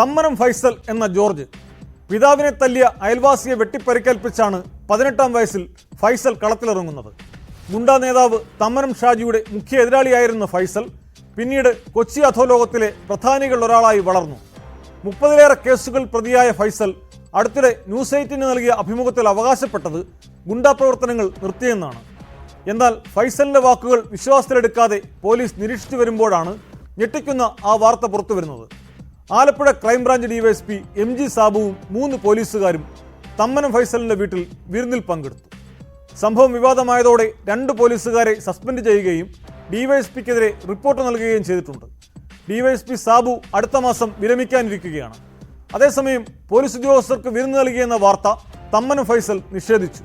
തമ്മനം ഫൈസൽ എന്ന ജോർജ്. പിതാവിനെ തല്ലിയ അയൽവാസിയെ വെട്ടിപ്പരിക്കേൽപ്പിച്ചാണ് പതിനെട്ടാം വയസ്സിൽ ഫൈസൽ കളത്തിലിറങ്ങുന്നത്. ഗുണ്ടാ നേതാവ് തമ്മനം ഷാജിയുടെ മുഖ്യ എതിരാളിയായിരുന്ന ഫൈസൽ. പിന്നീട് കൊച്ചി അധോലോകത്തിലെ ഒരാളായി വളർന്നു. മുപ്പതിലേറെ കേസുകൾ പ്രതിയായ ഫൈസൽ അടുത്തിടെ ന്യൂസ് എയ്റ്റിന് നൽകിയ അഭിമുഖത്തിൽ അവകാശപ്പെട്ടത് ഗുണ്ടാ പ്രവർത്തനങ്ങൾ നിർത്തിയെന്നാണ്. എന്നാൽ ഫൈസലിന്റെ വാക്കുകൾ വിശ്വാസത്തിലെടുക്കാതെ പോലീസ് നിരീക്ഷിച്ചു വരുമ്പോഴാണ് ഞെട്ടിക്കുന്ന ആ വാർത്ത പുറത്തു വരുന്നത് Alappuzha crime branch DySP M G സാബുവും മൂന്ന് പോലീസുകാരും തമ്മനം ഫൈസലിന്റെ വീട്ടിൽ വിരുന്നിൽ പങ്കെടുത്തു. സംഭവം വിവാദമായതോടെ രണ്ട് പോലീസുകാരെ സസ്പെൻഡ് ചെയ്യുകയും ഡിവൈഎസ്പിക്കെതിരെ റിപ്പോർട്ട് നൽകുകയും ചെയ്തിട്ടുണ്ട്. ഡിവൈഎസ്പി സാബു അടുത്ത മാസം വിരമിക്കാനിരിക്കുകയാണ്. അതേസമയം പോലീസ് ഉദ്യോഗസ്ഥർക്ക് വിരുന്ന് നൽകിയെന്ന വാർത്ത തമ്മനം ഫൈസൽ നിഷേധിച്ചു.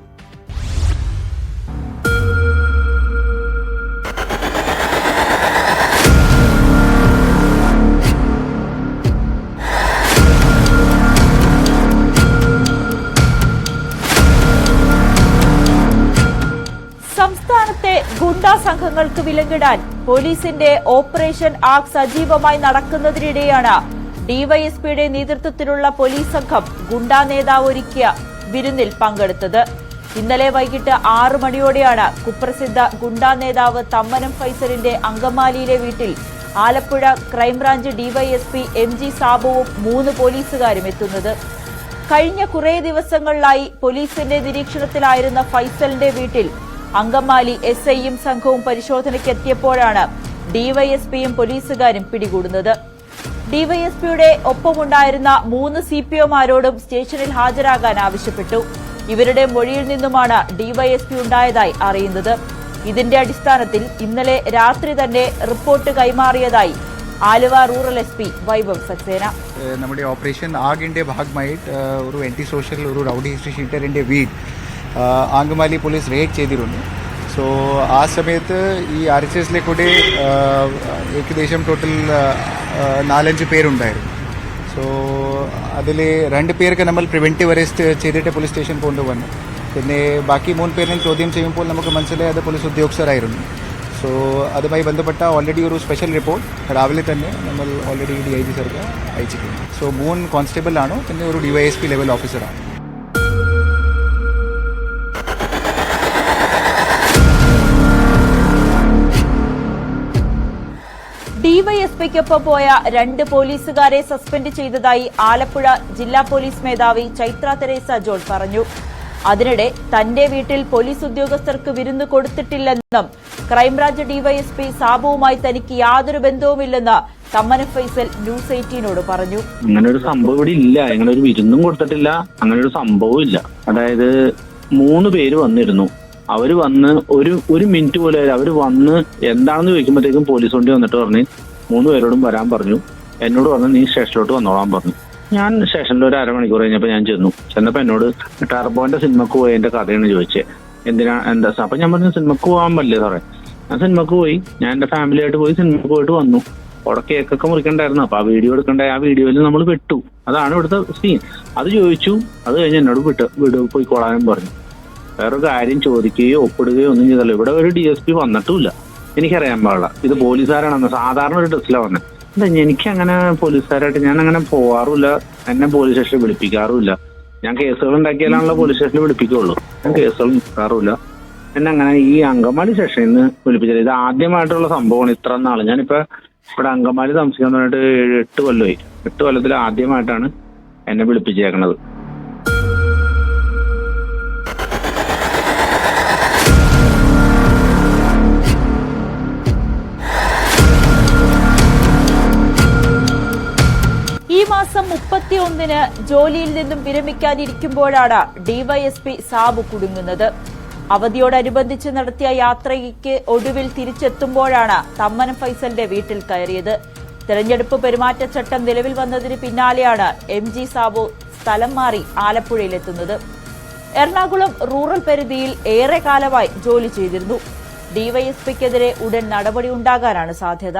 സംസ്ഥാനത്തെ ഗുണ്ടാ സംഘങ്ങൾക്ക് വിലങ്ങിടാൻ പോലീസിന്റെ ഓപ്പറേഷൻ ആക് സജീവമായി നടക്കുന്നതിനിടെയാണ് ഡിവൈഎസ്പിയുടെ നേതൃത്വത്തിലുള്ള പോലീസ് സംഘം ഗുണ്ടാ നേതാവ് ഒരുക്കിയ വിരുന്നിൽ പങ്കെടുത്തത്. ഇന്നലെ വൈകിട്ട് ആറു മണിയോടെയാണ് കുപ്രസിദ്ധ ഗുണ്ടാ നേതാവ് തമ്മനം ഫൈസലിന്റെ അങ്കമാലിയിലെ വീട്ടിൽ Alappuzha crime branch DySP M G സാബുവും മൂന്ന് പോലീസുകാരും എത്തുന്നത്. കഴിഞ്ഞ കുറേ ദിവസങ്ങളിലായി പോലീസിന്റെ നിരീക്ഷണത്തിലായിരുന്ന ഫൈസലിന്റെ വീട്ടിൽ അങ്കമാലി എസ് ഐയും സംഘവും പരിശോധനയ്ക്ക് എത്തിയപ്പോഴാണ് ഡിവൈഎസ്പിയും പോലീസുകാരും പിടികൂടുന്നത്. ഡിവൈഎസ്പിയുടെ ഒപ്പമുണ്ടായിരുന്ന മൂന്ന് സി പി ഒമാരോടും സ്റ്റേഷനിൽ ഹാജരാകാൻ ആവശ്യപ്പെട്ടു. ഇവരുടെ മൊഴിയിൽ നിന്നുമാണ് ഡിവൈഎസ്പി ഉണ്ടായതായി അറിയുന്നത്. ഇതിന്റെ അടിസ്ഥാനത്തിൽ ഇന്നലെ രാത്രി തന്നെ report കൈമാറിയതായി Aluva rural S P Vaibhav Saxena. നമ്മുടെ ഓപ്പറേഷൻ ആഗിന്റെ ഭാഗമായിട്ട് ഒരു ആന്റി സോഷ്യൽ ഒരു റൗഡി ഹിസ്റ്ററി ഷീറ്ററിന്റെ വീട്. ഏഹ് ആംഗമാലി പോലീസ് റേഡ് ചെയ്തിരുന്നു സോ ആ സമയത്ത് ഈ ആർ എച്ച് എസിലെ കൂടി ഏഹ് ഏകദേശം ടോട്ടൽ ഏഹ് നാലഞ്ച് പേരുണ്ടായിരുന്നു സോ അതിൽ രണ്ട് പേർക്ക് നമ്മൾ പ്രിവെൻറ്റീവ് അറസ്റ്റ് ചെയ്തിട്ട് പോലീസ് സ്റ്റേഷൻ കൊണ്ടുവന്നു പിന്നെ ബാക്കി മൂന്ന് പേരിനെ ചോദ്യം ചെയ്യുമ്പോൾ നമുക്ക് മനസ്സിലായി അത് പോലീസ് ഉദ്യോഗസ്ഥരായിരുന്നു സോ അതുമായി ബന്ധപ്പെട്ട ഓൾറെഡി ഒരു സ്പെഷ്യൽ റിപ്പോർട്ട് രാവിലെ തന്നെ നമ്മൾ ഓൾറെഡി ഡി ഐ ജി സാർക്ക് അയച്ചിട്ടുണ്ട് സോ മൂന്ന് കോൺസ്റ്റബിൾ ആണ് പിന്നെ ഒരു D Y S P level ഓഫീസറാണ് ഡിവൈഎസ്പിക്കൊപ്പം പോയ രണ്ട് പോലീസുകാരെ സസ്പെൻഡ് ചെയ്തതായി ആലപ്പുഴ ജില്ലാ പോലീസ് മേധാവി ചൈത്ര തെരേസ ജോൾ പറഞ്ഞു. അതിനിടെ തന്റെ വീട്ടിൽ പോലീസ് ഉദ്യോഗസ്ഥർക്ക് വിരുന്ന് കൊടുത്തിട്ടില്ലെന്നും ക്രൈംബ്രാഞ്ച് ഡിവൈഎസ്പി സാബുവുമായി തനിക്ക് യാതൊരു ബന്ധവുമില്ലെന്ന് തമ്മന ഫൈസൽ ന്യൂസ് എയ്റ്റീനോട് പറഞ്ഞു. അങ്ങനെ ഒരു സംഭവം ഇവിടെ ഇല്ല. അങ്ങനെ ഒരു വിരുന്നും കൊടുത്തിട്ടില്ല. അങ്ങനെ ഒരു സംഭവം ഇല്ല. അതായത് മൂന്ന് പേര് വന്നിരുന്നു. അവർ വന്ന് ഒരു ഒരു മിനിറ്റ് പോലെ അവർ വന്ന് എന്താണെന്ന് ചോദിക്കുമ്പോഴത്തേക്കും പോലീസ് വണ്ടി വന്നിട്ട് പറഞ്ഞ് മൂന്ന് പേരോടും വരാൻ പറഞ്ഞു. എന്നോട് പറഞ്ഞു നീ സ്റ്റേഷനിലോട്ട് വന്നോളാൻ പറഞ്ഞു. ഞാൻ സ്റ്റേഷനിൽ ഒരു അരമണിക്കൂർ കഴിഞ്ഞപ്പോൾ ഞാൻ ചെന്നു. ചെന്നപ്പോൾ എന്നോട് ടർബോന്റെ സിനിമക്ക് പോയതിന്റെ കഥയാണ് ചോദിച്ചത് എന്തിനാ എന്താ അപ്പൊ ഞാൻ പറഞ്ഞു സിനിമക്ക് പോകാൻ പറ്റില്ല സാറേ. ഞാൻ സിനിമക്ക് പോയി. ഞാൻ എന്റെ ഫാമിലിയായിട്ട് പോയി സിനിമക്ക് പോയിട്ട് വന്നു. അവിടെ കേക്കൊക്കെ മുറിക്കണ്ടായിരുന്നു. അപ്പൊ ആ വീഡിയോ എടുക്കണ്ട? ആ വീഡിയോയിൽ നമ്മൾ വിട്ടു അതാണ് ഇവിടുത്തെ സീൻ അത് ചോദിച്ചു. അത് കഴിഞ്ഞ് എന്നോട് വിട്ട്. വിട് പോയിക്കോളാനും പറഞ്ഞു. വേറൊരു കാര്യം ചോദിക്കുകയോ ഒപ്പിടുകയോ ഒന്നും ചെയ്തല്ലോ. ഇവിടെ ഒരു ഡി എസ് പി വന്നിട്ടുമില്ല. എനിക്കറിയാൻ പാടില്ല. ഇത് പോലീസുകാരാണെന്ന്. സാധാരണ ഒരു ഡ്രസ്സിലാണ് വന്നത് എന്താ എനിക്ക് അങ്ങനെ പോലീസുകാരായിട്ട് ഞാൻ അങ്ങനെ പോവാറുമില്ല. എന്നെ പോലീസ് സ്റ്റേഷനിൽ വിളിപ്പിക്കാറുമില്ല. ഞാൻ കേസുകൾ ഉണ്ടാക്കിയാലാണല്ലോ പോലീസ് സ്റ്റേഷനിൽ വിളിപ്പിക്കുള്ളൂ. ഞാൻ കേസുകൾ നിൽക്കാറുമില്ല എന്നെ അങ്ങനെ ഈ അങ്കമാലി സ്റ്റേഷനിൽ നിന്ന് വിളിപ്പിച്ചത്. ഇത് ആദ്യമായിട്ടുള്ള സംഭവമാണ് ഇത്ര നാൾ. ഞാനിപ്പോ ഇവിടെ അങ്കമാലി താമസിക്കാൻ തുടങ്ങിയിട്ട് ഏഴ് എട്ട് കൊല്ലമായി എട്ട് കൊല്ലത്തിൽ ആദ്യമായിട്ടാണ് എന്നെ വിളിപ്പിച്ചേക്കണത്. ഈ മുപ്പത്തി ഒന്നിന് ജോലിയിൽ നിന്നും വിരമിക്കാനിരിക്കുമ്പോഴാണ് ഡിവൈഎസ്പി സാബു കുടുങ്ങുന്നത്. അവധിയോടനുബന്ധിച്ച് നടത്തിയ യാത്രയ്ക്ക് ഒടുവിൽ തിരിച്ചെത്തുമ്പോഴാണ് തമ്മനം ഫൈസലിന്റെ വീട്ടിൽ കയറിയത്. തെരഞ്ഞെടുപ്പ് പെരുമാറ്റച്ചട്ടം നിലവിൽ വന്നതിന് പിന്നാലെയാണ് എം ജി സാബു സ്ഥലം മാറി ആലപ്പുഴയിലെത്തുന്നത്. എറണാകുളം റൂറൽ പരിധിയിൽ ഏറെ കാലമായി ജോലി ചെയ്തിരുന്നു. ഡിവൈഎസ്പിക്കെതിരെ ഉടൻ നടപടി ഉണ്ടാകാനാണ് സാധ്യത.